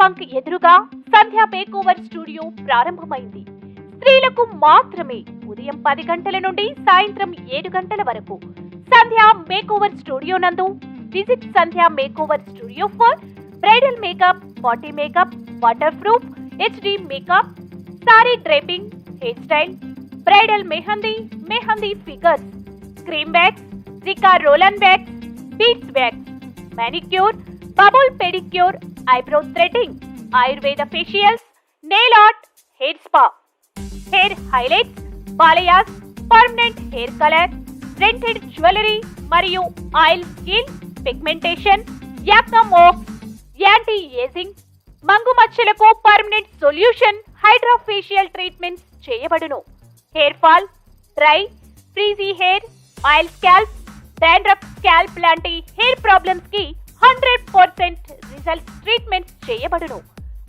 Bunk ఎదురుగా Sandhya makeover studio ప్రారంభమైంది. స్త్రీలకు మాత్రమే ఉదయం పది గంటల నుండి సాయంత్రం ఏడు గంటల వరకు సంధ్యా మేకోవర్ స్టూడియో నందు visit Sandhya makeover studio for bridal makeup body makeup waterproof HD makeup sari draping hairstyle bridal mehndi mehndi figures cream wax Rica roll-on wax beads wax manicure bubble pedicure eyebrow threading Ayurveda facials nail art hair spa hair highlight balayage permanent hair colour rented jewellery మరియు oil skin pigmentation anti ageing మంగు మచ్చలకు permanent solution hydrofacial treatment చేయబడును. Hair fall dry frizzy hair oil scalp dandruff scalp లాంటి hair ప్రాబ్లమ్స్కి hundred percent result treatments చేయబడును.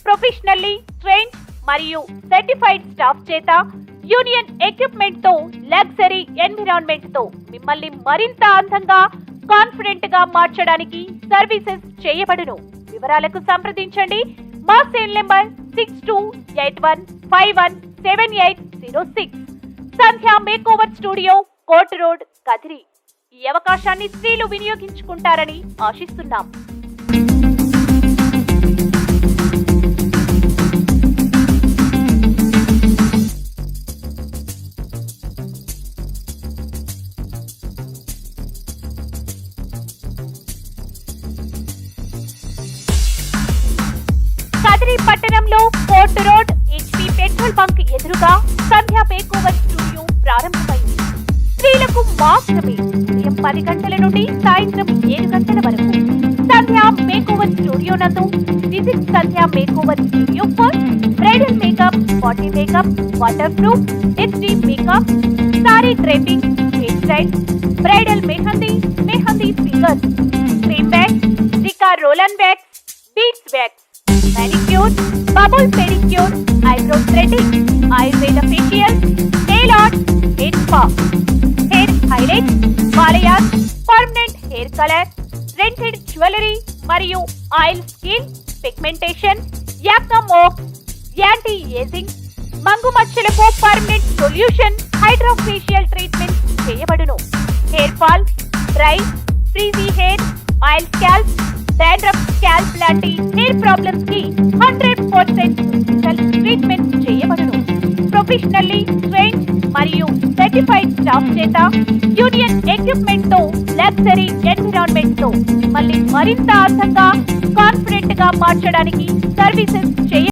Professionally train మరియు certified staff చేత union ఎక్విప్మెంట్తో luxury ఎన్విరాన్మెంట్తో మిమ్మల్ని మరింత అందంగా కాన్ఫిడెంట్గా మార్చడానికి సర్వీసెస్ చేయబడును. వివరాలకు సంప్రదించండి. మా cell number six two eight one five one seven eight zero six Sandhya makeover studio court road Kadiri. ఈ అవకాశాన్ని స్త్రీలు వినియోగించుకుంటారని ఆశిస్తున్నాం. కదిరి పట్టణంలో court road HP petrol bunk ఎదురుగా సంధ్యా మేకోవర్ స్టూడియో ప్రారంభమైంది. స్త్రీలకు మాత్రమే పది గంటల నుండి సాయంత్రం ఏడు గంటల వరకు. సంధ్యా మేకోవర్ స్టూడియో నందు. Visit Sandhya makeover studio for bridal makeup body makeup waterproof HD makeup sari draping hairstyle bridal mehndi mehndi figures cream bag Rica roll-on wax beads wax manicure, bubble pedicure, eyebrow threading, Ayurveda facial, nail art, hair spa, highlight balayage permanent hair colour rented jewellery మరియు oil skin pigmentation anti ageing మంగు మచ్చలకు permanent solution hydrofacial treatment చేయబడును. Hair fall dry frizzy hair oil scalp dandruff scalp లాంటి hair ప్రాబ్లమ్స్కి hundred percent treatment చేయబడును. Professionally train మరియు certified staff చేత union ఎక్విప్మెంట్తో luxury ఎన్విరాన్మెంట్తో మళ్ళీ మరింత అర్థంగా కాన్ఫిడెంట్గా మార్చడానికి సర్వీసెస్ చేయ